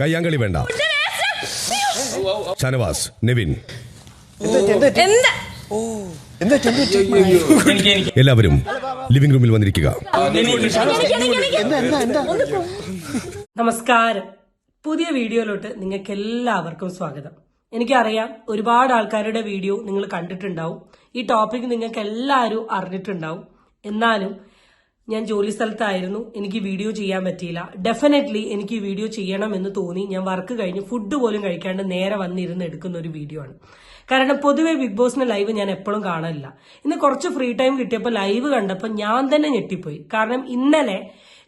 കയ്യാങ്കളി വേണ്ട. ഷനവാസ് നിവിൻ. എന്താ? എല്ലാവരും ലിവിംഗ് റൂമിൽ വന്നിരിക്കുക. നമസ്കാരം. പുതിയ വീഡിയോയിലോട്ട് നിങ്ങൾക്ക് എല്ലാവർക്കും സ്വാഗതം. എനിക്കറിയാം ഒരുപാട് ആൾക്കാരുടെ വീഡിയോ നിങ്ങൾ കണ്ടിട്ടുണ്ടാവും. ഈ ടോപ്പിക് നിങ്ങൾക്ക് എല്ലാവരും അറിഞ്ഞിട്ടുണ്ടാവും. എന്നാലും ഞാൻ ജോലി സ്ഥലത്തായിരുന്നു. എനിക്ക് വീഡിയോ ചെയ്യാൻ പറ്റിയില്ല. ഡെഫിനറ്റ്ലി എനിക്ക് വീഡിയോ ചെയ്യണം എന്ന് തോന്നി. ഞാൻ വർക്ക് കഴിഞ്ഞ് ഫുഡ് പോലും കഴിക്കാണ്ട് നേരെ വന്നിരുന്ന് എടുക്കുന്ന ഒരു വീഡിയോ ആണ്. കാരണം പൊതുവെ ബിഗ് ബോസിന്റെ ലൈവ് ഞാൻ എപ്പോഴും കാണാനില്ല ഇന്ന് കുറച്ച് ഫ്രീ ടൈം കിട്ടിയപ്പോൾ ലൈവ് കണ്ടപ്പോൾ ഞാൻ തന്നെ ഞെട്ടിപ്പോയി. കാരണം ഇന്നലെ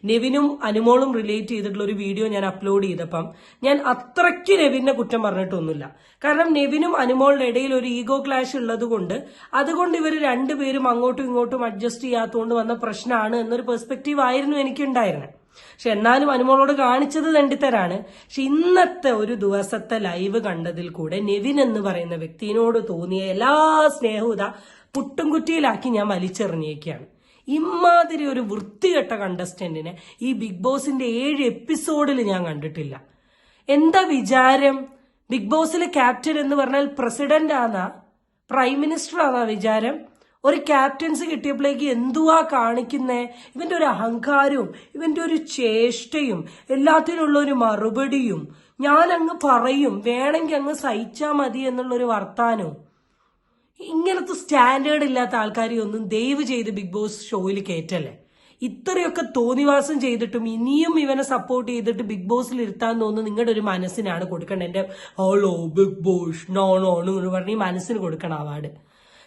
നെവിനും അനുമോളും റിലേറ്റ് ചെയ്തിട്ടുള്ള ഒരു വീഡിയോ ഞാൻ അപ്ലോഡ് ചെയ്തപ്പം ഞാൻ അത്രയ്ക്ക് നെവിനെ കുറ്റം പറഞ്ഞിട്ടൊന്നുമില്ല. കാരണം നെവിനും അനുമോളുടെ ഇടയിൽ ഒരു ഈഗോ ക്ലാഷ് ഉള്ളത് കൊണ്ട് അതുകൊണ്ട് ഇവർ രണ്ടുപേരും അങ്ങോട്ടും ഇങ്ങോട്ടും അഡ്ജസ്റ്റ് ചെയ്യാത്തതുകൊണ്ട് വന്ന പ്രശ്നമാണ് എന്നൊരു പെർസ്പെക്റ്റീവ് ആയിരുന്നു എനിക്കുണ്ടായിരുന്നത് പക്ഷെ എന്നാലും അനുമോളോട് കാണിച്ചത് തണ്ടിത്തരാണ്. പക്ഷെ ഇന്നത്തെ ഒരു ദിവസത്തെ ലൈവ് കണ്ടതിൽ കൂടെ നെവിൻ എന്ന് പറയുന്ന വ്യക്തിയോട് തോന്നിയ എല്ലാ സ്നേഹവും പുട്ടും കുറ്റിയിലാക്കി ഞാൻ വലിച്ചെറിഞ്ഞേക്കാണ് ഇമാതിരി ഒരു വൃത്തികെട്ട കണ്ടസ്റ്റന്റിനെ ഈ ബിഗ് ബോസിന്റെ ഏഴ് എപ്പിസോഡിൽ ഞാൻ കണ്ടിട്ടില്ല. എന്താ വിചാരം? ബിഗ് ബോസിലെ ക്യാപ്റ്റൻ എന്ന് പറഞ്ഞാൽ പ്രസിഡന്റ് ആണാ പ്രൈം മിനിസ്റ്റർ ആണാ വിചാരം? ഒരു ക്യാപ്റ്റൻസ് കിട്ടിയപ്പോഴേക്ക് എന്തുവാ കാണിക്കുന്നേ? ഇവന്റെ ഒരു അഹങ്കാരവും ഇവന്റെ ഒരു ചേഷ്ടയും എല്ലാത്തിനുള്ള ഒരു മറുപടിയും. ഞാൻ അങ്ങ് പറയും വേണമെങ്കിൽ അങ്ങ് സഹിച്ചാ മതി എന്നുള്ളൊരു വർത്താനവും. ഇങ്ങനത്തെ സ്റ്റാൻഡേർഡ് ഇല്ലാത്ത ആൾക്കാരെ ഒന്നും ദയവ് ചെയ്ത് ബിഗ് ബോസ് ഷോയിൽ കയറ്റല്ലേ ഇത്രയൊക്കെ തോന്നിവാസം ചെയ്തിട്ടും ഇനിയും ഇവനെ സപ്പോർട്ട് ചെയ്തിട്ട് ബിഗ് ബോസിൽ ഇരുത്താൻ തോന്നുന്നു നിങ്ങളുടെ ഒരു മനസ്സിനാണ് കൊടുക്കേണ്ടത് എന്റെ hello Bigg Boss no no എന്ന് പറഞ്ഞ് ഈ മനസ്സിന് കൊടുക്കണം അവാർഡ്.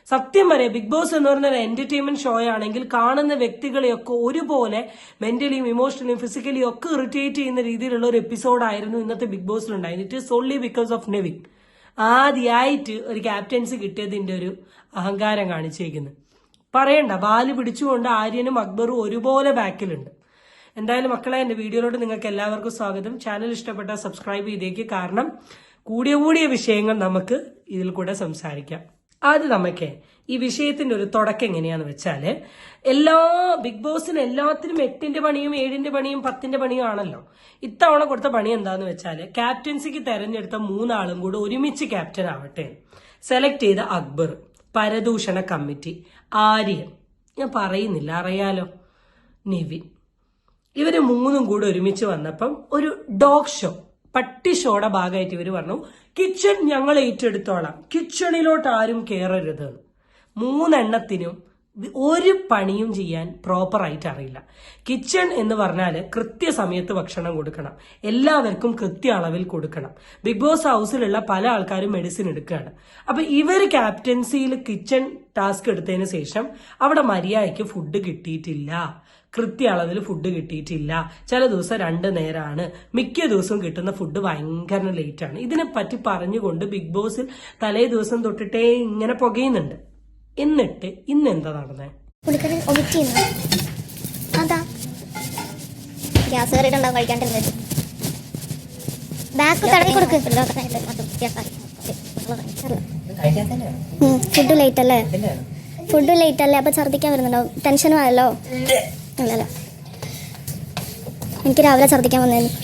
സത്യം വരെ ബിഗ് ബോസ് എന്ന് പറയുന്ന ഒരു എന്റർടൈൻമെന്റ് ഷോ ആണെങ്കിൽ കാണുന്ന വ്യക്തികളെയൊക്കെ ഒരുപോലെ മെന്റലിയും ഇമോഷണലിയും ഫിസിക്കലിയും ഒക്കെ ഇറിറ്റേറ്റ് ചെയ്യുന്ന രീതിയിലുള്ള ഒരു എപ്പിസോഡായിരുന്നു ഇന്നത്തെ Bigg ബോസിലുണ്ടായിരുന്നു it is only because of നെവിക് ആദ്യമായിട്ട് ഒരു ക്യാപ്റ്റൻസി കിട്ടിയതിന്റെ ഒരു അഹങ്കാരം കാണിച്ചിരിക്കുന്നത് പറയണ്ട ബാൽ പിടിച്ചുകൊണ്ട് ആര്യനും അക്ബറും ഒരുപോലെ ബാക്കിലുണ്ട്. എന്തായാലും മക്കളെ എന്റെ വീഡിയോയിലോട്ട് നിങ്ങൾക്ക് എല്ലാവർക്കും സ്വാഗതം. ചാനൽ ഇഷ്ടപ്പെട്ടാൽ സബ്സ്ക്രൈബ് ചെയ്തേക്ക് കാരണം കൂടിയ കൂടിയ വിഷയങ്ങൾ നമുക്ക് ഇതിൽ കൂടെ സംസാരിക്കാം. അത് നമുക്ക് ഈ വിഷയത്തിന്റെ ഒരു തുടക്കം എങ്ങനെയാന്ന് വെച്ചാൽ എല്ലാ ബിഗ് ബോസിന് എല്ലാത്തിനും എട്ടിന്റെ പണിയും ഏഴിന്റെ പണിയും പത്തിന്റെ പണിയും ആണല്ലോ. ഇത്തവണ കൊടുത്ത പണി എന്താന്ന് വെച്ചാൽ ക്യാപ്റ്റൻസിക്ക് തെരഞ്ഞെടുത്ത മൂന്നാളും കൂടെ ഒരുമിച്ച് ക്യാപ്റ്റൻ ആവട്ടെ. സെലക്ട് ചെയ്ത അക്ബർ പരദൂഷണ കമ്മിറ്റി ആര്യൻ. ഞാൻ പറയുന്നില്ല അറിയാലോ. നിവിൻ. ഇവർ മൂന്നും കൂടെ ഒരുമിച്ച് വന്നപ്പം ഒരു ഡോഗ് ഷോ. പട്ടി ഷോയുടെ ഭാഗമായിട്ട് ഇവർ പറഞ്ഞു കിച്ചൺ ഞങ്ങൾ ഏറ്റെടുത്തോളാം. കിച്ചണിലോട്ട് ആരും കയറരുത് മൂന്നെണ്ണത്തിനും ഒരു പണിയും ചെയ്യാൻ പ്രോപ്പർ ആയിട്ട് അറിയില്ല. കിച്ചൺ എന്ന് പറഞ്ഞാൽ കൃത്യസമയത്ത് ഭക്ഷണം കൊടുക്കണം. എല്ലാവർക്കും കൃത്യ അളവിൽ കൊടുക്കണം. ബിഗ് ബോസ് ഹൗസിലുള്ള പല ആൾക്കാരും മെഡിസിൻ എടുക്കുകയാണ്. അപ്പൊ ഇവർ ക്യാപ്റ്റൻസിയിൽ കിച്ചൺ ടാസ്ക് എടുത്തതിന് ശേഷം അവിടെ മര്യാദയ്ക്ക് ഫുഡ് കിട്ടിയിട്ടില്ല. കൃത്യ അളവിൽ ഫുഡ് കിട്ടിയിട്ടില്ല. ചില ദിവസം രണ്ട് നേരമാണ് മിക്ക ദിവസവും കിട്ടുന്ന ഫുഡ് ഭയങ്കര ലേറ്റ് ആണ്. ഇതിനെ പറ്റി പറഞ്ഞുകൊണ്ട് ബിഗ് ബോസിൽ തലേ ദിവസം തൊട്ടിട്ടേ ഇങ്ങനെ പുകയുന്നുണ്ട്. എന്നിട്ട് ഇന്ന് എന്താ നടന്നേ? പുള്ളിക്കാരൻ ഒമിറ്റ് ചെയ്യുന്നു. അതാ. ഗ്യാസ് കയറിയിട്ടുണ്ടാവും കഴിക്കാണ്ടിരുന്നത്. ബാക്ക് തടവി കൊടുക്ക്. ഫുഡ് ലേറ്റ് അല്ലേ? ഫുഡ് ലേറ്റ് അല്ലേ? അപ്പൊ ഛർദ്ദിക്കാൻ വരുന്നുണ്ടാവും. ടെൻഷനും ഇല്ലല്ലോ എനിക്ക് രാവിലെ ഛർദ്ദിക്കാൻ വന്നായിരുന്നു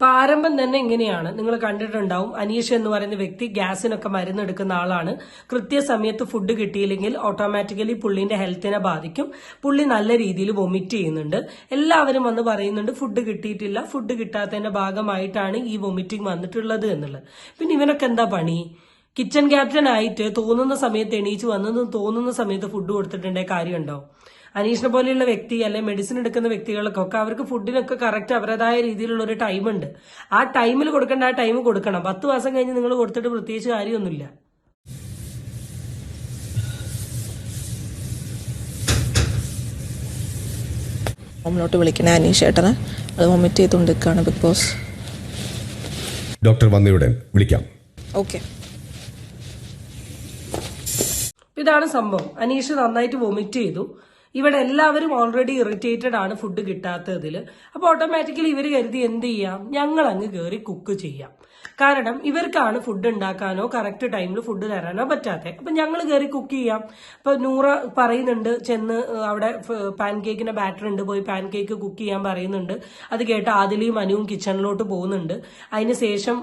പ്രാരംഭം തന്നെ ഇങ്ങനെയാണ്. നിങ്ങൾ കണ്ടിട്ടുണ്ടാവും. അനീഷ് എന്ന് പറയുന്ന വ്യക്തി ഗ്യാസിനൊക്കെ മരുന്നെടുക്കുന്ന ആളാണ്. കൃത്യസമയത്ത് ഫുഡ് കിട്ടിയില്ലെങ്കിൽ ഓട്ടോമാറ്റിക്കലി പുള്ളിന്റെ ഹെൽത്തിനെ ബാധിക്കും. പുള്ളി നല്ല രീതിയിൽ വൊമിറ്റ് ചെയ്യുന്നുണ്ട്. എല്ലാവരും വന്ന് പറയുന്നുണ്ട് ഫുഡ് കിട്ടിയിട്ടില്ല. ഫുഡ് കിട്ടാത്തതിന്റെ ഭാഗമായിട്ടാണ് ഈ വൊമിറ്റിംഗ് വന്നിട്ടുള്ളത് എന്നുള്ളത്. പിന്നെ ഇവനൊക്കെ എന്താ പണി? കിച്ചൺ ക്യാപ്റ്റൻ ആയിട്ട് തോന്നുന്ന സമയത്ത് എണീച്ച് വന്നെന്ന് തോന്നുന്ന സമയത്ത് ഫുഡ് കൊടുത്തിട്ടുണ്ടേ കാര്യമുണ്ടോ? അനീഷിനെ പോലെയുള്ള വ്യക്തി അല്ലെ മെഡിസിൻ എടുക്കുന്ന വ്യക്തികൾക്കൊക്കെ അവർക്ക് ഫുഡിനൊക്കെ കറക്റ്റ് അവരുടേതായ രീതിയിലുള്ള ഒരു ടൈമുണ്ട് ആ ടൈമിൽ കൊടുക്കേണ്ട ആ ടൈം കൊടുക്കണം. പത്ത് മാസം കഴിഞ്ഞ് നിങ്ങൾ കൊടുത്തിട്ട് പ്രത്യേകിച്ച് കാര്യമൊന്നുമില്ല. മുന്നോട്ട് വിളിക്കുന്ന അനീഷ് ഏട്ടനെ. അത് വൊമിറ്റ് ചെയ്തുകൊണ്ട് നിൽക്കുകയാണ് ബിഗ് ബോസ് ഡോക്ടർ വന്നയുടൻ വിളിക്കാം. ഓക്കെ ഇതാണ് സംഭവം. അനീഷ് നന്നായിട്ട് വൊമിറ്റ് ചെയ്തു. ഇവിടെ എല്ലാവരും ഓൾറെഡി ഇറിറ്റേറ്റഡ് ആണ് ഫുഡ് കിട്ടാത്തതിൽ അപ്പോൾ ഓട്ടോമാറ്റിക്കലി ഇവർ കരുതി എന്ത് ചെയ്യാം? ഞങ്ങൾ അങ്ങ് കയറി കുക്ക് ചെയ്യാം. കാരണം ഇവർക്കാണ് ഫുഡ് ഉണ്ടാക്കാനോ കറക്റ്റ് ടൈമിൽ ഫുഡ് തരാനോ പറ്റാത്തത് അപ്പൊ ഞങ്ങൾ കയറി കുക്ക് ചെയ്യാം. ഇപ്പൊ നൂറ പറയുന്നുണ്ട് ചെന്ന് അവിടെ പാൻ കേക്കിന്റെ ബാറ്റർ ഉണ്ട് പോയി പാൻ കേക്ക് കുക്ക് ചെയ്യാൻ പറയുന്നുണ്ട്. അത് കേട്ട് ആദിലിയും അനുവും കിച്ചണിലോട്ട് പോകുന്നുണ്ട്. അതിന് ശേഷം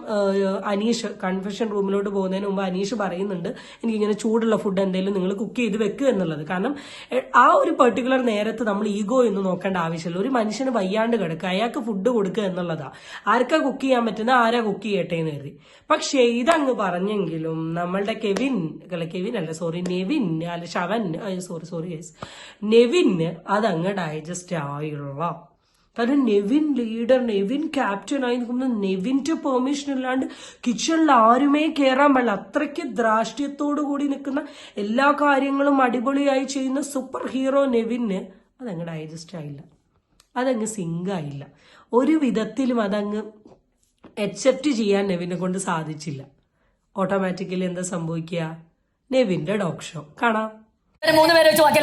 അനീഷ് കൺഫെഷൻ റൂമിലോട്ട് പോകുന്നതിന് മുമ്പ് അനീഷ് പറയുന്നുണ്ട് എനിക്കിങ്ങനെ ചൂടുള്ള ഫുഡ് എന്തെങ്കിലും നിങ്ങൾ കുക്ക് ചെയ്ത് വെക്കുക എന്നുള്ളത്. കാരണം ആ ഒരു പെർട്ടിക്കുലർ നേരത്ത് നമ്മൾ ഈഗോ എന്ന് നോക്കേണ്ട ആവശ്യമില്ല. ഒരു മനുഷ്യന് വയ്യാണ്ട് കിടക്കുക അയാൾക്ക് ഫുഡ് കൊടുക്കുക എന്നുള്ളതാ. ആർക്കാ കുക്ക് ചെയ്യാൻ പറ്റുന്ന ആരാ കുക്ക് ചെയ്യട്ടെ എന്ന് പക്ഷേ ഇതങ്ങ് പറഞ്ഞെങ്കിലും നമ്മളുടെ കെവിൻ അല്ല കെവിൻ അല്ല സോറി നെവിൻ അല്ല ശവൻ സോറി സോറി യെസ് നെവിന് അതങ്ങ് ഡൈജസ്റ്റ് ആയുള്ള. കാരണം നെവിൻ ലീഡർ നെവിൻ ക്യാപ്റ്റൻ ആയി നിൽക്കുന്ന നെവിന്റെ പെർമിഷൻ ഇല്ലാണ്ട് കിച്ചണിൽ ആരുമേ കയറാൻ പാടില്ല. അത്രയ്ക്ക് ദ്രാഷ്ട്യത്തോടു കൂടി നിൽക്കുന്ന എല്ലാ കാര്യങ്ങളും അടിപൊളിയായി ചെയ്യുന്ന സൂപ്പർ ഹീറോ നെവിന് അതങ്ങ് ഡൈജസ്റ്റ് ആയില്ല. അതങ്ങ് സിങ്ക് ആയില്ല. ഒരു വിധത്തിലും അതങ്ങ് അക്സെപ്റ്റ് ചെയ്യാൻ നെവിനെ കൊണ്ട് സാധിച്ചില്ല. ഓട്ടോമാറ്റിക്കലി എന്താ സംഭവിക്കുക? നെവിന്റെ ഡോഗ് ഷോ. കാണാം. മൂന്ന് പേര് വെച്ച് ബാക്കി?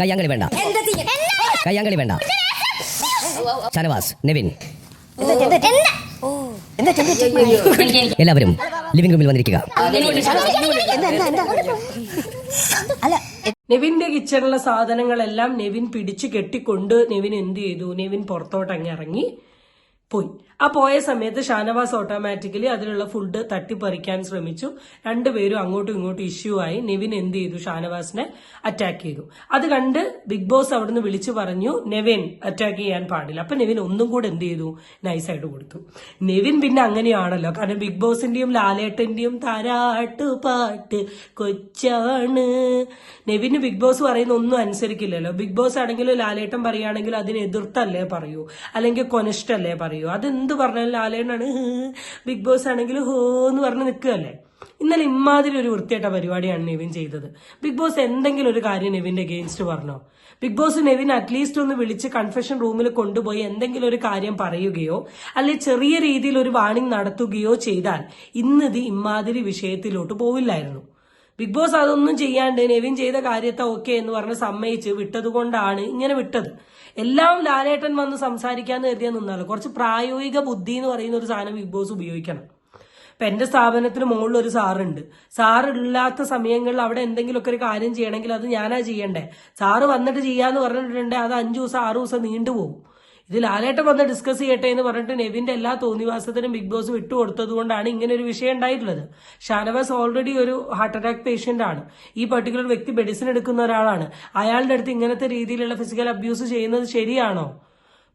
കയ്യാങ്കളി വേണ്ട. കയ്യാങ്കളി വേണ്ട. ഷനവാസ് നെവിൻ. എല്ലാവരും ലിവിംഗ് റൂമിൽ വന്നിരിക്കുക. നെവിന്റെ കിച്ചണിലെ സാധനങ്ങളെല്ലാം നെവിൻ പിടിച്ചു കെട്ടിക്കൊണ്ട് നെവിൻ എന്ത് ചെയ്തു? നെവിൻ പുറത്തോട്ട് അങ്ങ് ഇറങ്ങി പോയി. ആ പോയ സമയത്ത് ഷാനവാസ് ഓട്ടോമാറ്റിക്കലി അതിലുള്ള ഫുഡ് തട്ടിപ്പറിക്കാൻ ശ്രമിച്ചു. രണ്ടുപേരും അങ്ങോട്ടും ഇങ്ങോട്ടും ഇഷ്യൂ ആയി. നെവിൻ എന്ത് ചെയ്തു? ഷാനവാസിനെ അറ്റാക്ക് ചെയ്തു. അത് കണ്ട് ബിഗ് ബോസ് അവിടുന്ന് വിളിച്ചു പറഞ്ഞു നെവിൻ അറ്റാക്ക് ചെയ്യാൻ പാടില്ല. അപ്പൊ നെവിൻ ഒന്നും കൂടെ എന്ത് ചെയ്തു? നൈസായിട്ട് കൊടുത്തു. നെവിൻ പിന്നെ അങ്ങനെയാണല്ലോ. കാരണം ബിഗ് ബോസിന്റെയും ലാലേട്ടന്റെയും താരാട്ട് പാട്ട് കൊച്ചാണ്. നെവിന് ബിഗ് ബോസ് പറയുന്ന ഒന്നും അനുസരിക്കില്ലല്ലോ. ബിഗ് ബോസ് ആണെങ്കിലും ലാലേട്ടൻ പറയുകയാണെങ്കിലും അതിനെ എതിർത്തല്ലേ പറയൂ? അല്ലെങ്കിൽ കൊനിഷ്ടല്ലേ പറയൂ? അതെന്ത് പറഞ്ഞാലും ലാലേണാണ് ബിഗ് ബോസ് ആണെങ്കിൽ ഹോ എന്ന് പറഞ്ഞ് നിൽക്കുകയല്ലേ? ഇന്നലെ ഇമാതിരി ഒരു വൃത്തിയായിട്ട പരിപാടിയാണ് നെവിൻ ചെയ്തത്. ബിഗ് ബോസ് എന്തെങ്കിലും ഒരു കാര്യം നെവിന്റെ അഗെയിൻസ്റ്റ് പറഞ്ഞോ? Big boss Nevin at least ഒന്ന് വിളിച്ച് കൺഫെഷൻ റൂമിൽ കൊണ്ടുപോയി എന്തെങ്കിലും ഒരു കാര്യം പറയുകയോ അല്ലെ ചെറിയ രീതിയിൽ ഒരു വാണിംഗ് നടത്തുകയോ ചെയ്താൽ ഇന്നത് ഇമാതിരി വിഷയത്തിലോട്ട് പോവില്ലായിരുന്നു. ബിഗ് ബോസ് അതൊന്നും ചെയ്യാണ്ട് നെവിൻ ചെയ്ത കാര്യത്തെ ഓക്കെ എന്ന് പറഞ്ഞ് സമ്മതിച്ച് വിട്ടത് കൊണ്ടാണ് ഇങ്ങനെ വിട്ടത്. എല്ലാം ലാലേട്ടൻ വന്ന് സംസാരിക്കാന്ന് കരുതിയാൽ നിന്നാലോ. കുറച്ച് പ്രായോഗിക ബുദ്ധി എന്ന് പറയുന്ന ഒരു സാധനം ബിഗ് ബോസ് ഉപയോഗിക്കണം. ഇപ്പൊ എന്റെ സ്ഥാപനത്തിന് മുകളിൽ ഒരു സാറുണ്ട്. സാറ് ഇല്ലാത്ത സമയങ്ങളിൽ അവിടെ എന്തെങ്കിലുമൊക്കെ ഒരു കാര്യം ചെയ്യണമെങ്കിൽ അത് ഞാനാ ചെയ്യണ്ടേ. സാറ് വന്നിട്ട് ചെയ്യാന്ന് പറഞ്ഞിട്ടുണ്ടെങ്കിൽ അത് അഞ്ചു ദിവസം ആറു ദിവസം നീണ്ടുപോകും. ഇത് ലാലേട്ടൻ വന്ന് ഡിസ്കസ് ചെയ്യട്ടെ എന്ന് പറഞ്ഞിട്ട് നെവിന്റെ എല്ലാ തോന്നിവാസത്തിനും ബിഗ് ബോസ് വിട്ടുകൊടുത്തത് കൊണ്ടാണ് ഇങ്ങനെ ഒരു വിഷയം ഉണ്ടായിട്ടുള്ളത്. ഷാനവാസ് ഓൾറെഡി ഒരു ഹാർട്ട് അറ്റാക്ക് പേഷ്യന്റ് ആണ്. ഈ പർട്ടിക്കുലർ വ്യക്തി മെഡിസിൻ എടുക്കുന്ന ഒരാളാണ്. അയാളുടെ അടുത്ത് ഇങ്ങനത്തെ രീതിയിലുള്ള ഫിസിക്കൽ അബ്യൂസ് ചെയ്യുന്നത് ശരിയാണോ?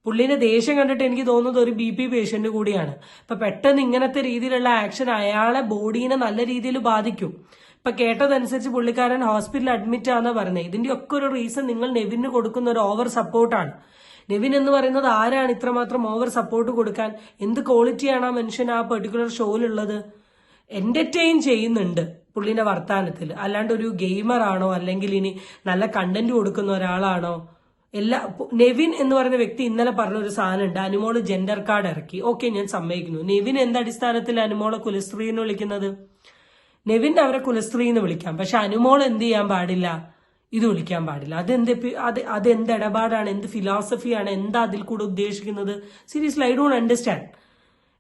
പുള്ളിന്റെ ദേഷ്യം കണ്ടിട്ട് എനിക്ക് തോന്നുന്നത് ഒരു ബി പി പേഷ്യന്റ് കൂടിയാണ്. അപ്പൊ പെട്ടെന്ന് ഇങ്ങനത്തെ രീതിയിലുള്ള ആക്ഷൻ അയാളെ ബോഡീനെ നല്ല രീതിയിൽ ബാധിക്കും. ഇപ്പൊ കേട്ടതനുസരിച്ച് പുള്ളിക്കാരൻ ഹോസ്പിറ്റലിൽ അഡ്മിറ്റ് ആണെന്ന് പറഞ്ഞത് ഇതിന്റെ ഒക്കെ ഒരു റീസൺ നിങ്ങൾ നെവിന് കൊടുക്കുന്ന ഒരു ഓവർ സപ്പോർട്ടാണ് നെവിൻ എന്ന് പറയുന്നത് ആരാണ് ഇത്രമാത്രം ഓവർ സപ്പോർട്ട് കൊടുക്കാൻ? എന്ത് ക്വാളിറ്റിയാണ് ആ മനുഷ്യൻ ആ പെർട്ടിക്കുലർ ഷോയിലുള്ളത് എന്റർടൈൻ ചെയ്യുന്നുണ്ട് പുള്ളിന്റെ വർത്താനത്തിൽ. അല്ലാണ്ട് ഒരു ഗെയിമർ ആണോ? അല്ലെങ്കിൽ ഇനി നല്ല കണ്ടന്റ് കൊടുക്കുന്ന ഒരാളാണോ? എല്ലാ നെവിൻ എന്ന് പറയുന്ന വ്യക്തി ഇന്നലെ പറഞ്ഞ ഒരു സാധനം ഉണ്ട്. അനുമോൾ ജെൻഡർ കാർഡ് ഇറക്കി. ഓക്കെ ഞാൻ സമ്മതിക്കുന്നു. നെവിൻ എന്ത് അടിസ്ഥാനത്തിൽ അനുമോളെ കുലസ്ത്രീ എന്ന് വിളിക്കുന്നത്? നെവിൻ അവരെ കുലസ്ത്രീ എന്ന് വിളിക്കാം. പക്ഷെ അനുമോൾ എന്ത് ചെയ്യാൻ പാടില്ല? ഇത് വിളിക്കാൻ പാടില്ല. അതെന്ത് അത് അത് എന്ത് ഇടപാടാണ് എന്ത് ഫിലോസഫിയാണ് എന്താ അതിൽ കൂടെ ഉദ്ദേശിക്കുന്നത്? സീരിയസ്ലി ഐ ഡോണ്ട് അണ്ടർസ്റ്റാൻഡ്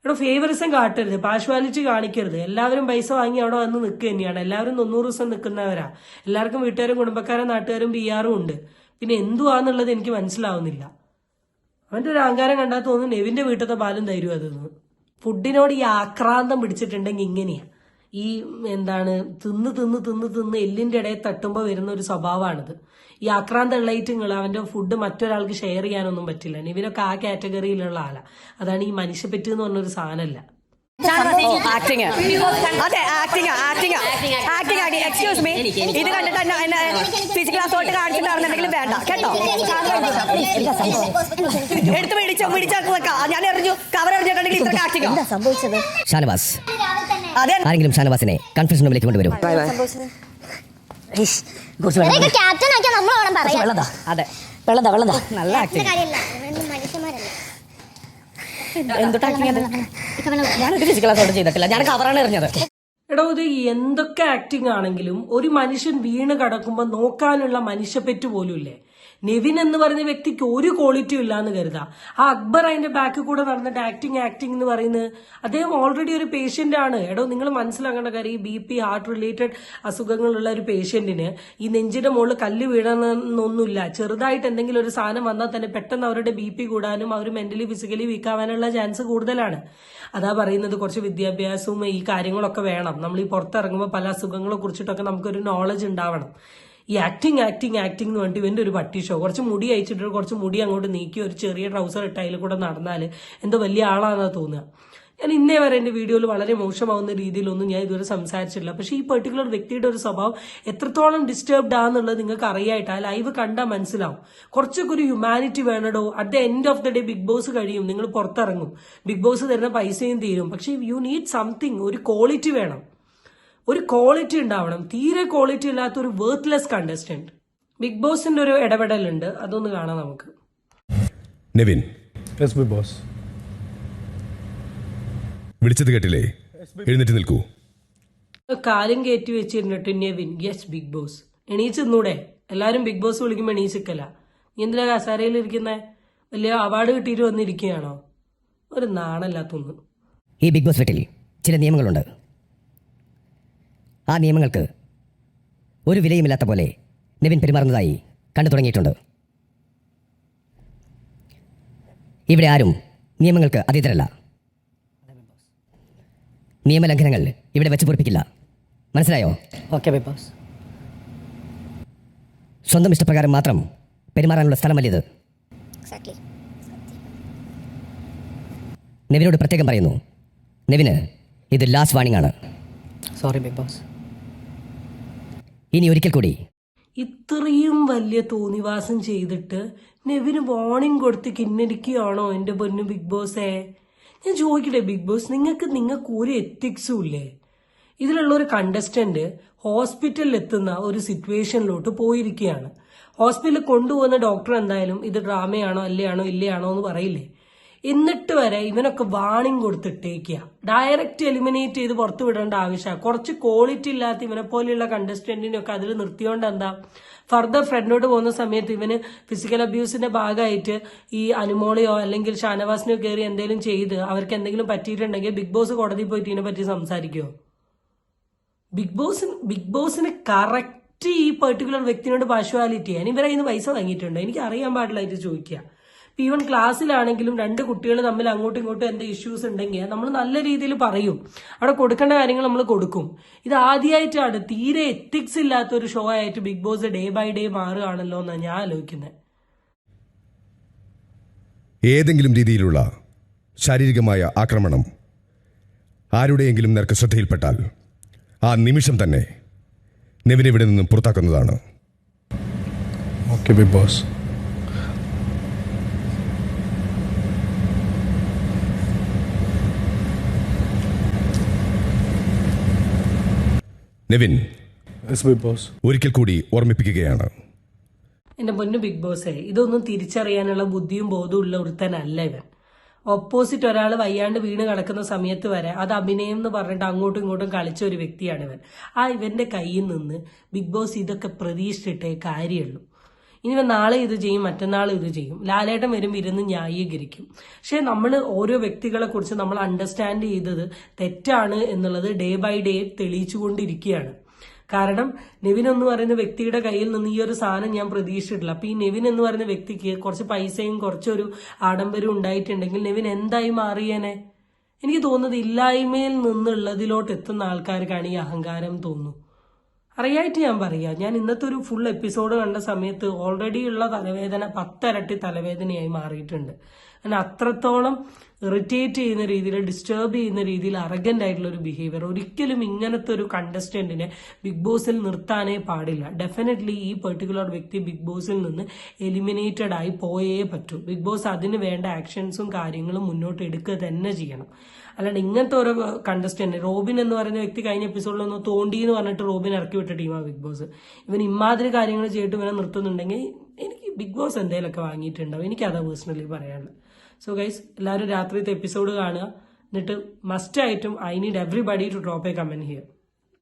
എടോ ഫേവറിസം കാട്ടരുത് പാഷ്വാലിറ്റി കാണിക്കരുത്. എല്ലാവരും പൈസ വാങ്ങി അവിടെ വന്ന് നിൽക്കുക തന്നെയാണ്. എല്ലാവരും തൊണ്ണൂറ് ദിവസം നിൽക്കുന്നവരാ എല്ലാവർക്കും വീട്ടുകാരും കുടുംബക്കാരും നാട്ടുകാരും പി ആറും ഉണ്ട്. പിന്നെ എന്തുവാന്നുള്ളത് എനിക്ക് മനസ്സിലാവുന്നില്ല. അവന്റെ ഒരു അഹങ്കാരം കണ്ടാൽ തോന്നുന്നു നെവിന്റെ വീട്ടിലത്തെ പാലും തരും അതെന്ന് ഫുഡിനോട് ഈ ആക്രാന്തം പിടിച്ചിട്ടുണ്ടെങ്കിൽ ഇങ്ങനെയാ. ഈ എന്താണ് തിന്ന് തിന്ന് തിന്ന് തിന്ന് എല്ലിന്റെ ഇടയിൽ തട്ടുമ്പോൾ വരുന്ന ഒരു സ്വഭാവമാണിത്. ഈ ആക്രാന്തം ഉള്ളയിട്ടുങ്ങൾ അവന്റെ ഫുഡ് മറ്റൊരാൾക്ക് ഷെയർ ചെയ്യാനൊന്നും പറ്റില്ല. ഇവരൊക്കെ ആ കാറ്റഗറിയിലുള്ള ആളാണ് അതാണ് ഈ മനുഷ്യപ്പറ്റ് എന്ന് പറഞ്ഞൊരു സാധനമല്ല. ആക്ടിങ് അതെ. ആക്ടിങ് ആക്ടിങ് ആക്ടിങ് ആക്ടി എക്സ്ക്യൂസ് മീ ഇത് കണ്ടിട്ട് എന്നെ എന്നെ ഫിസിക്കൽ അസോൾട്ട് കാണിച്ചിട്ടാണെന്നുണ്ടെങ്കിൽ വേണ്ട. കേട്ടോ? എടുത്ത് പിടിച്ചോ പിടിച്ചാൽ വെക്കാം. ഞാൻ എറിഞ്ഞു. കവർ എറിഞ്ഞിട്ടുണ്ടെങ്കിൽ ഇത്ര ആക്ടിങ്ങോ സംഭവിച്ചത്? ഷാനവാസ്. അതെ. ആരെങ്കിലും ഷാനവാസിനെ കൺഫ്യൂഷൻ റൂമിലേക്ക് കൊണ്ടുവരും. ക്യാപ്റ്റൻ ആക്കിയാ നമ്മൾ വേണം പറയാൻ. വെള്ളതാ. അതെ. വെള്ളതാ വെള്ളതാ. നല്ല ആക്ടിങ് ആക്ടിങ് ഞാനൊരു ഫിസിക്കൽ ചെയ്തിട്ടില്ല. ഞാൻ കവറാണ് എറിഞ്ഞത്. എടോ ഇത് എന്തൊക്കെ ആക്ടിംഗ് ആണെങ്കിലും ഒരു മനുഷ്യൻ വീണ് കിടക്കുമ്പോൾ നോക്കാനുള്ള മനുഷ്യപ്പെറ്റ് പോലും ഇല്ലേ നെവിൻ എന്ന് പറയുന്ന വ്യക്തിക്ക് ഒരു ക്വാളിറ്റിയും ഇല്ലാന്ന് കരുതാം. ആ അക്ബർ അതിന്റെ ബാക്കിൽ കൂടെ നടന്നിട്ട് ആക്ടിങ് ആക്ടിങ് എന്ന് പറയുന്നത് അദ്ദേഹം ഓൾറെഡി ഒരു പേഷ്യന്റ് ആണ്. എടോ നിങ്ങൾ മനസ്സിലാക്കേണ്ട കാര്യം ഈ ബി പി ഹാർട്ട് റിലേറ്റഡ് അസുഖങ്ങളുള്ള ഒരു പേഷ്യന്റിന് ഈ നെഞ്ചിന്റെ മുകളിൽ കല്ല് വീഴണമെന്നൊന്നുമില്ല. ചെറുതായിട്ട് എന്തെങ്കിലും ഒരു സാധനം വന്നാൽ തന്നെ പെട്ടെന്ന് അവരുടെ ബി പി കൂടാനും അവർ മെന്റലി ഫിസിക്കലി വീക്കാവാനുള്ള ചാൻസ് കൂടുതലാണ്. അതാ പറയുന്നത് കുറച്ച് വിദ്യാഭ്യാസവും ഈ കാര്യങ്ങളൊക്കെ വേണം. നമ്മൾ ഈ പുറത്തിറങ്ങുമ്പോൾ പല അസുഖങ്ങളെ കുറിച്ചിട്ടൊക്കെ നമുക്കൊരു നോളജ് ഉണ്ടാവണം. ഈ ആക്ടിങ് ആക്ടിങ് ആക്ടിങ് എന്ന് പറഞ്ഞിട്ട് ഇവന്റെ ഒരു പട്ടി ഷോ കുറച്ച് മുടി അയച്ചിട്ട് കുറച്ച് മുടി അങ്ങോട്ട് നീക്കി ഒരു ചെറിയ ട്രൗസർ ഇട്ട് അതിൽ കൂടെ നടന്നാൽ എന്തോ വലിയ ആളാണെന്നാ തോന്നുക. ഞാൻ ഇന്നേ വരെ എന്റെ വീഡിയോയിൽ വളരെ മോശമാവുന്ന രീതിയിലൊന്നും ഞാൻ ഇതുവരെ സംസാരിച്ചിട്ടില്ല. പക്ഷേ ഈ പെർട്ടിക്കുലർ വ്യക്തിയുടെ ഒരു സ്വഭാവം എത്രത്തോളം ഡിസ്റ്റർബ്ഡ് ആണെന്നുള്ളത് നിങ്ങൾക്ക് അറിയായിട്ട് ആ ലൈവ് കണ്ടാൽ മനസ്സിലാവും. കുറച്ചൊക്കെ ഒരു humanity വേണടോ. At the end of the day Bigg Boss കഴിയും. നിങ്ങൾ പുറത്തിറങ്ങും. ബിഗ് ബോസ് തരുന്ന പൈസയും തീരും. പക്ഷേ യു നീഡ് സംതിങ് ഒരു ക്വാളിറ്റി വേണം. ഒരു ക്വാളിറ്റി ഉണ്ടാവണം. തീരെ ക്വാളിറ്റി ഇല്ലാത്ത ഒരു വേർത്ത്ലെസ് കണ്ടസ്റ്റന്റ് ബിഗ് ബോസിന്റെ ഒരു ഇടപെടലുണ്ട്. അതൊന്ന് കാണാം നമുക്ക്. നെവിൻ. ബിഗ് ബോസ് വിളിച്ചത് കേട്ടില്ലേ? എഴുന്നേറ്റ് നിൽക്കൂ. കാലും കയറ്റി വെച്ചിരുന്നിട്ട് നെവിൻ. യെസ് ബിഗ് ബോസ് എണീച്ചെന്നൂടെ? എല്ലാരും ബിഗ് ബോസ് വിളിക്കുമ്പോൾ എണീച്ചിക്കല്ല നീ എന്തിനാ കസാരയിൽ ഇരിക്കുന്നേ? വലിയ അവാർഡ് കിട്ടിയിട്ട് വന്നിരിക്കുകയാണോ? ഒരു നാണല്ലാത്തൊന്നും. ഈ ബിഗ് ബോസ് വീട്ടിൽ ചില നിയമങ്ങളുണ്ട്. ആ നിയമങ്ങൾക്ക് ഒരു വിലയുമില്ലാത്ത പോലെ നിവിൻ പെരുമാറുന്നതായി കണ്ടു തുടങ്ങിയിട്ടുണ്ട്. ഇവിടെ ആരും നിയമങ്ങൾക്ക് അതീതരല്ല. നിയമലംഘനങ്ങൾ ഇവിടെ വെച്ച് പൊറിപ്പിക്കില്ല മനസ്സിലായോ? ഓക്കെ ബൈ ബോസ് സ്വന്തം ഇഷ്ടപ്രകാരം മാത്രം പെരുമാറാനുള്ള സ്ഥലമല്ലിത്? ഇത് നെവിനോട് പ്രത്യേകം പറയുന്നു. നെവിന് ഇത് ലാസ്റ്റ് വാണിംഗ് ആണ്. സോറി ബിഗ് ബോസ് ഇനി ഒരിക്കൽ കൂടി. ഇത്രയും വലിയ തോന്നിവാസം ചെയ്തിട്ട് നെവിന് വാണിംഗ് കൊടുത്ത് കിന്നരിക്കുകയാണോ എന്റെ പൊന്നു ബിഗ് ബോസേ ഞാൻ ചോദിക്കട്ടെ ബിഗ് ബോസ് നിങ്ങൾക്ക് നിങ്ങൾക്ക് ഒരു എത്തിക്സും ഇല്ലേ? ഇതിലുള്ള ഒരു കണ്ടസ്റ്റന്റ് ഹോസ്പിറ്റലിൽ എത്തുന്ന ഒരു സിറ്റുവേഷനിലോട്ട് പോയിരിക്കുകയാണ്. ഹോസ്പിറ്റലിൽ കൊണ്ടുപോകുന്ന ഡോക്ടർ എന്തായാലും ഇത് ഡ്രാമയാണോ അല്ലയാണോ ഇല്ലയാണോ എന്ന് പറയില്ലേ? എന്നിട്ട് വരെ ഇവനൊക്കെ വാണിംഗ് കൊടുത്തിട്ടേക്കുക ഡയറക്റ്റ് എലിമിനേറ്റ് ചെയ്ത് പുറത്തു വിടേണ്ട ആവശ്യമാണ് കുറച്ച് ക്വാളിറ്റി ഇല്ലാത്ത ഇവനെ പോലെയുള്ള കണ്ടസ്റ്റന്റിനൊക്കെ അതിൽ നിർത്തിയോണ്ട് എന്താ? ഫർദർ ഫ്രണ്ടിനോട് പോകുന്ന സമയത്ത് ഇവന് ഫിസിക്കൽ അബ്യൂസിന്റെ ഭാഗമായിട്ട് ഈ അനുമോളിയോ അല്ലെങ്കിൽ ഷാനവാസിനെയോ കയറി എന്തെങ്കിലും ചെയ്ത് അവർക്ക് എന്തെങ്കിലും പറ്റിയിട്ടുണ്ടെങ്കിൽ ബിഗ് ബോസ് കോടതി പോയിട്ട് ഇതിനെ പറ്റി സംസാരിക്കുമോ ബിഗ് ബോസിന് ബിഗ് ബോസിന് കറക്റ്റ് ഈ പെർട്ടിക്കുലർ വ്യക്തിനോട് പാർഷ്വാലിറ്റി ഞാൻ ഇവരെ ഇന്ന് പൈസ വാങ്ങിയിട്ടുണ്ട്. എനിക്ക് അറിയാൻ പാടില്ലായിട്ട് ചോദിക്കുക ഇപ്പൊ ഈവൻ ക്ലാസ്സിലാണെങ്കിലും രണ്ട് കുട്ടികൾ തമ്മിൽ അങ്ങോട്ടും ഇങ്ങോട്ടും എന്ത് ഇഷ്യൂസ് ഉണ്ടെങ്കിൽ നമ്മൾ നല്ല രീതിയിൽ പറയും. അവിടെ കൊടുക്കേണ്ട കാര്യങ്ങൾ നമ്മൾ കൊടുക്കും. ഇത് ആദ്യമായിട്ടാണ് തീരെ എത്തിക്സ് ഇല്ലാത്ത ഒരു ഷോ ആയിട്ട് Bigg Boss day by day മാറുകയാണല്ലോ എന്നാണ് ഞാൻ ആലോചിക്കുന്നത് ഏതെങ്കിലും രീതിയിലുള്ള ശാരീരികമായ ആക്രമണം ആരുടെയെങ്കിലും നേർക്ക് ശ്രദ്ധയിൽപ്പെട്ടാൽ ആ നിമിഷം തന്നെ നെവിനെ ഇവിടെ നിന്നും പുറത്താക്കുന്നതാണ്. Okay Bigg Boss Nevin Bigg Boss ഒരിക്കൽ കൂടി ഓർമ്മിപ്പിക്കുകയാണ്. എന്റെ പൊന്നു ബിഗ് ബോസേ ഇതൊന്നും തിരിച്ചറിയാനുള്ള ബുദ്ധിയും ബോധവും ഉള്ള ഒരുത്തനല്ല ഇവൻ. ഓപ്പോസിറ്റ് ഒരാൾ വയ്യാണ്ട് വീണ് കിടക്കുന്ന സമയത്ത് വരെ അത് അഭിനയം എന്ന് പറഞ്ഞിട്ട് അങ്ങോട്ടും ഇങ്ങോട്ടും കളിച്ച ഒരു വ്യക്തിയാണ് ഇവൻ. ആ ഇവന്റെ കയ്യിൽ നിന്ന് ബിഗ് ബോസ് ഇതൊക്കെ പ്രതീക്ഷിച്ചിട്ടേ കാര്യമുള്ളൂ. ഇനി നാളെ ഇത് ചെയ്യും മറ്റന്നാൾ ഇത് ചെയ്യും. ലാലേട്ടൻ വരും ഇരുന്ന് ന്യായീകരിക്കും. പക്ഷെ നമ്മൾ ഓരോ വ്യക്തികളെ കുറിച്ച് നമ്മൾ അണ്ടർസ്റ്റാൻഡ് ചെയ്തത് തെറ്റാണ് എന്നുള്ളത് ഡേ ബൈ ഡേ തെളിയിച്ചുകൊണ്ടിരിക്കുകയാണ്. കാരണം നെവിൻ എന്ന് പറയുന്ന വ്യക്തിയുടെ കയ്യിൽ നിന്ന് ഈ ഒരു സാധനം ഞാൻ പ്രതീക്ഷിച്ചിട്ടില്ല. അപ്പൊ ഈ നെവിൻ എന്ന് പറയുന്ന വ്യക്തിക്ക് കുറച്ച് പൈസയും കുറച്ചൊരു ആഡംബരവും ഉണ്ടായിട്ടുണ്ടെങ്കിൽ നെവിൻ എന്തായി മാറിയേനെ? എനിക്ക് തോന്നുന്നത് ഇല്ലായ്മയിൽ നിന്നുള്ളതിലോട്ട് എത്തുന്ന ആൾക്കാർക്കാണ് ഈ അഹങ്കാരം തോന്നുന്നു അറിയായിട്ട് ഞാൻ പറയാം. ഞാൻ ഇന്നത്തെ ഒരു ഫുൾ എപ്പിസോഡ് കണ്ട സമയത്ത് ഓൾറെഡി ഉള്ള തലവേദന പത്തരട്ടി തലവേദനയായി മാറിയിട്ടുണ്ട്. അങ്ങനെ അത്രത്തോളം ഇറിറ്റേറ്റ് ചെയ്യുന്ന രീതിയിൽ ഡിസ്റ്റർബ് ചെയ്യുന്ന രീതിയിൽ അറഗന്റ് ആയിട്ടുള്ള ഒരു ബിഹേവിയർ ഒരിക്കലും ഇങ്ങനത്തെ ഒരു കണ്ടസ്റ്റന്റിനെ ബിഗ് ബോസിൽ നിർത്താനേ പാടില്ല. ഡെഫിനറ്റ്ലി ഈ പെർട്ടിക്കുലർ വ്യക്തി ബിഗ് ബോസിൽ നിന്ന് എലിമിനേറ്റഡ് ആയി പോയേ പറ്റൂ. ബിഗ് ബോസ് അതിന് വേണ്ട ആക്ഷൻസും കാര്യങ്ങളും മുന്നോട്ട് എടുക്കുക തന്നെ ചെയ്യണം. അല്ലാണ്ട് ഇങ്ങനത്തെ ഓരോ കണ്ടസ്റ്റന്റ് റോബിൻ എന്ന് പറയുന്ന വ്യക്തി കഴിഞ്ഞ എപ്പിസോഡിലൊന്ന് തോണ്ടി എന്ന് പറഞ്ഞിട്ട് റോബിൻ ഇറക്കി വിട്ട ടീമാണ് ബിഗ് ബോസ് ഇവൻ ഇമാതിരി കാര്യങ്ങൾ ചെയ്തിട്ട് ഇവനെ നിർത്തുന്നുണ്ടെങ്കിൽ എനിക്ക് ബിഗ് ബോസ് എന്തെങ്കിലുമൊക്കെ വാങ്ങിയിട്ടുണ്ടാവും. എനിക്കതാ പേഴ്സണലി പറയാനുള്ളത്. സോ ഗൈസ് എല്ലാവരും രാത്രിത്തെ എപ്പിസോഡ് കാണുക. എന്നിട്ട് മസ്റ്റ് ആയിട്ടും I need everybody to drop a comment here